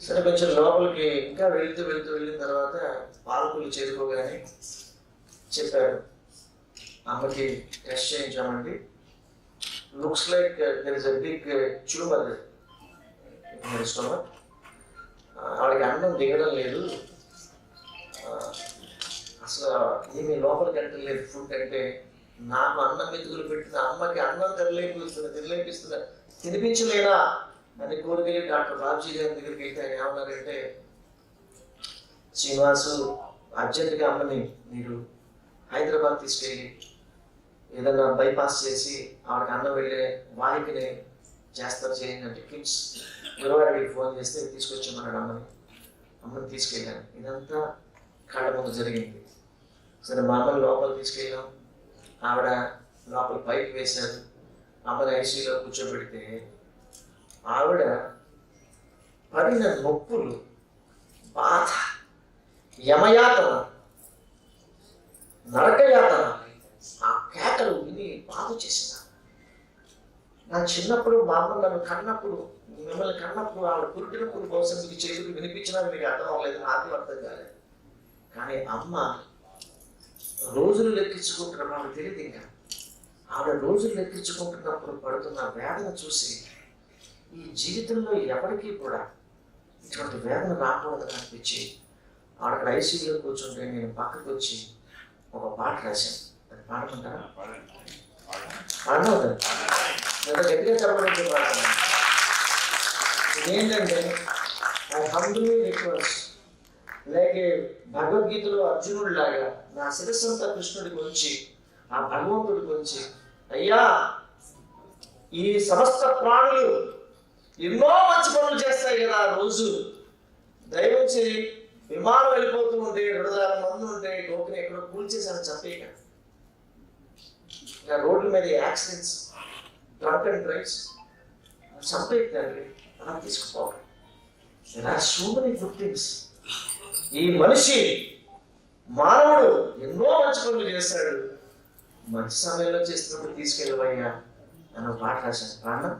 సరే కొంచెం లోపలికి ఇంకా వెళ్తూ వెళ్తూ వెళ్ళిన తర్వాత పాలకులు చేరుకోగానే చెప్పాడు అమ్మకి test చేయించామండి. Looks like there is a big tumour stomach ఆవిడకి అన్నం దిగడం లేదు. అసలు ఏమి లోపలికి వెళ్ళలేదు ఫుడ్ అంటే నాకు అన్నం మెతుకులు పెట్టిన అమ్మకి అన్నం తినలేపిస్తున్నా తినలేపిస్తున్నా తినిపించలేనా? అదే కోరికలు డాక్టర్ బాబ్జీ గారి దగ్గరికి వెళ్తే ఆయన ఏమన్నారంటే శ్రీనివాసు అర్జెంటుగా అమ్మని మీరు హైదరాబాద్ తీసుకెళ్ళి ఏదైనా బైపాస్ చేసి ఆవిడకి అన్నం వెళ్ళే వాహికని చేస్తారు చేయండి అంటే కిమ్స్ గురువారికి ఫోన్ చేస్తే తీసుకొచ్చామన్నాడు అమ్మని. అమ్మని తీసుకెళ్ళాను. ఇదంతా కళ్ళ ముందు జరిగింది. సరే మా అమ్మని లోపల తీసుకెళ్ళాం. ఆవిడ లోపల పైకి వేశారు. అమ్మని ఐసీలో కూర్చోబెడితే ఆవిడ పడిన నొప్పులు బాధ యమయాతన నరకయాతన ఆ కేకలు విని బాధ చేసిన నా చిన్నప్పుడు మా అమ్మ నన్ను కన్నప్పుడు మిమ్మల్ని కన్నప్పుడు ఆవిడ పురుటినప్పుడు కోసం మీకు చేతులు వినిపించినా మీకు అర్థం అవ్వలేదు నాకు అర్థం కాలేదు. కానీ అమ్మ రోజులు లెక్కించుకుంటున్న ఆవిడ తెలియదు ఇంకా. ఆవిడ రోజులు లెక్కించుకుంటున్నప్పుడు పడుతున్న వేదన చూసి ఈ జీవితంలో ఎవరికీ కూడా ఇటువంటి వేదన రాకూడదు అనిపించి ఆవిడ ఐసీయూలో కూర్చుంటే నేను పక్కకు వచ్చి ఒక పాట రాశాను. అది పాడమంటారా? పాడవద్దు గట్టిగా చెప్పడానికి పాడతాను ఇదేంటంటే ఐ హంబ్లీ రిక్వెస్ట్ అలాగే భగవద్గీతలో అర్జునుడు లాగా నా శిరస్సంతా కృష్ణుడి గురించి ఆ భగవంతుడి గురించి అయ్యా ఈ సమస్త ప్రాణులు ఎన్నో మంచి పనులు చేస్తాయి కదా ఆ రోజు. దయవచ్చి విమానం వెళ్ళిపోతూ ఉంటే రెండు వేల మంది ఉంటే టోకెన్ ఎక్కడో కూల్చేసాను చంపేయక ఇలా రోడ్ల మీద యాక్సిడెంట్స్ డ్రంక్ అండ్ డ్రైవ్స్ చంపేయండి మనం తీసుకుపోవాలి. ఇలా సో మెనీ విక్టిమ్స్ ఈ మనిషి మానవుడు ఎన్నో మంచి పనులు చేస్తాడు మంచి సమయంలో చేస్తున్నప్పుడు తీసుకెళ్ళవయ్యా అని ఒక పాట రాశాను ప్రాణం